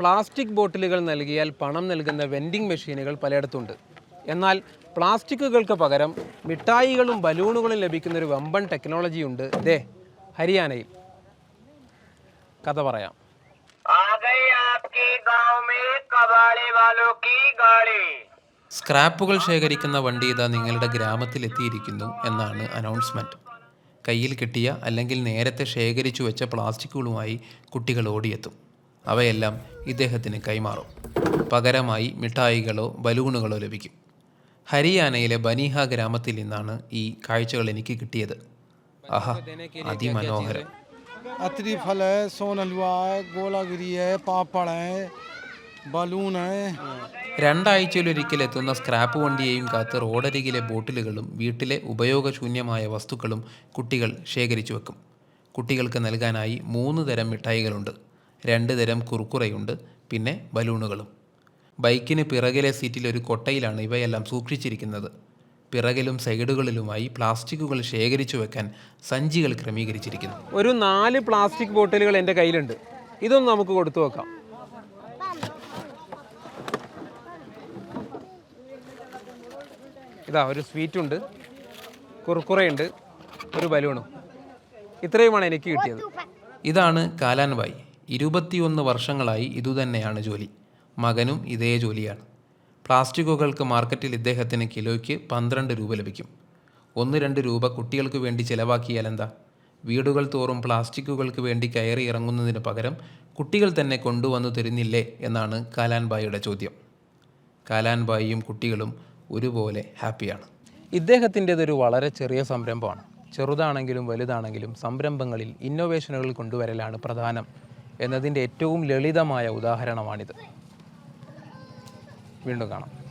Plastic ബോട്ടിലുകൾ നൽകിയാൽ പണം നൽകുന്ന വെൻഡിംഗ് മെഷീനുകൾ പലയിടത്തുണ്ട്. എന്നാൽ പ്ലാസ്റ്റിക്കുകൾക്ക് പകരം മിഠായികളും ബലൂണുകളും ലഭിക്കുന്ന ഒരു വമ്പൻ ടെക്നോളജിയുണ്ട് ദേ ഹരിയാനയിൽ. കഥ പറയാം. സ്ക്രാപ്പുകൾ ശേഖരിക്കുന്ന വണ്ടി ഇതാ നിങ്ങളുടെ ഗ്രാമത്തിൽ എത്തിയിരിക്കുന്നു എന്നാണ് അനൗൺസ്മെന്റ് കയ്യിൽ കിട്ടിയ അല്ലെങ്കിൽ നേരത്തെ ശേഖരിച്ചു വെച്ച പ്ലാസ്റ്റിക്കുകളുമായി കുട്ടികൾ ഓടിയെത്തും. അവയെല്ലാം ഇദ്ദേഹത്തിന് കൈമാറും പകരമായി മിഠായികളോ ബലൂണുകളോ ലഭിക്കും ഹരിയാനയിലെ ബനീഹ ഗ്രാമത്തിൽ നിന്നാണ് ഈ കാഴ്ചകൾ എനിക്ക് കിട്ടിയത് ആഹാ അതിമനോഹരം अतरी फल है सोन हलवा है गोलागिरी है पापड़ है बलून है രണ്ടാഴ്ചയിലൊരിക്കൽ എത്തുന്ന സ്ക്രാപ്പ് വണ്ടിയെയും കാത്ത് റോഡരികിലെ ബോട്ടിലുകളും വീട്ടിലെ ഉപയോഗശൂന്യമായ വസ്തുക്കളും കുട്ടികൾ ശേഖരിച്ചു വെക്കും കുട്ടികൾക്ക് നൽകാനായി മൂന്ന് തരം മിഠായികളുണ്ട് രണ്ട് തരം കുറുക്കുറയുണ്ട് പിന്നെ ബലൂണുകളും. ബൈക്കിന് പിറകിലെ സീറ്റിൽ ഒരു കൊട്ടയിലാണ് ഇവയെല്ലാം സൂക്ഷിച്ചിരിക്കുന്നത്. പിറകിലും സൈഡുകളിലുമായി പ്ലാസ്റ്റിക്കുകൾ ശേഖരിച്ചു വെക്കാൻ സഞ്ചികൾ ക്രമീകരിച്ചിരിക്കുന്നു. ഒരു നാല് പ്ലാസ്റ്റിക് ബോട്ടിലുകൾ എന്റെ കയ്യിലുണ്ട്. ഇതൊന്ന് നമുക്ക് കൊടുത്തു വെക്കാം. ഇതാ ഒരു സ്വീറ്റ് ഉണ്ട് കുറുക്കുറയുണ്ട് ഒരു ബലൂണും. ഇത്രയുമാണ് എനിക്ക് കിട്ടിയത്. ഇതാണ് കാലാൻബായി ഇരുപത്തിയൊന്ന് വർഷങ്ങളായി ഇതുതന്നെയാണ് ജോലി. മകനും ഇതേ ജോലിയാണ്. പ്ലാസ്റ്റിക്കുകൾക്ക് മാർക്കറ്റിൽ ഇദ്ദേഹത്തിന് കിലോയ്ക്ക് പന്ത്രണ്ട് രൂപ ലഭിക്കും. ഒന്ന് രണ്ട് രൂപ കുട്ടികൾക്ക് വേണ്ടി ചിലവാക്കിയാൽ എന്താ? വീടുകൾ തോറും പ്ലാസ്റ്റിക്കുകൾക്ക് വേണ്ടി കയറി ഇറങ്ങുന്നതിന് പകരം കുട്ടികൾ തന്നെ കൊണ്ടുവന്നു തരുന്നില്ലേ എന്നാണ് കാലാൻബായിയുടെ ചോദ്യം. കാലാൻബായിയും കുട്ടികളും ഒരുപോലെ ഹാപ്പിയാണ്. ഇദ്ദേഹത്തിന്റെതൊരു വളരെ ചെറിയ സംരംഭമാണ്. ചെറുതാണെങ്കിലും വലുതാണെങ്കിലും സംരംഭങ്ങളിൽ ഇന്നോവേഷനുകൾ കൊണ്ടുവരലാണ് പ്രധാനം. എന്നതിന്റെ ഏറ്റവും ലളിതമായ ഉദാഹരണമാണിത്. വീണ്ടും കാണാം.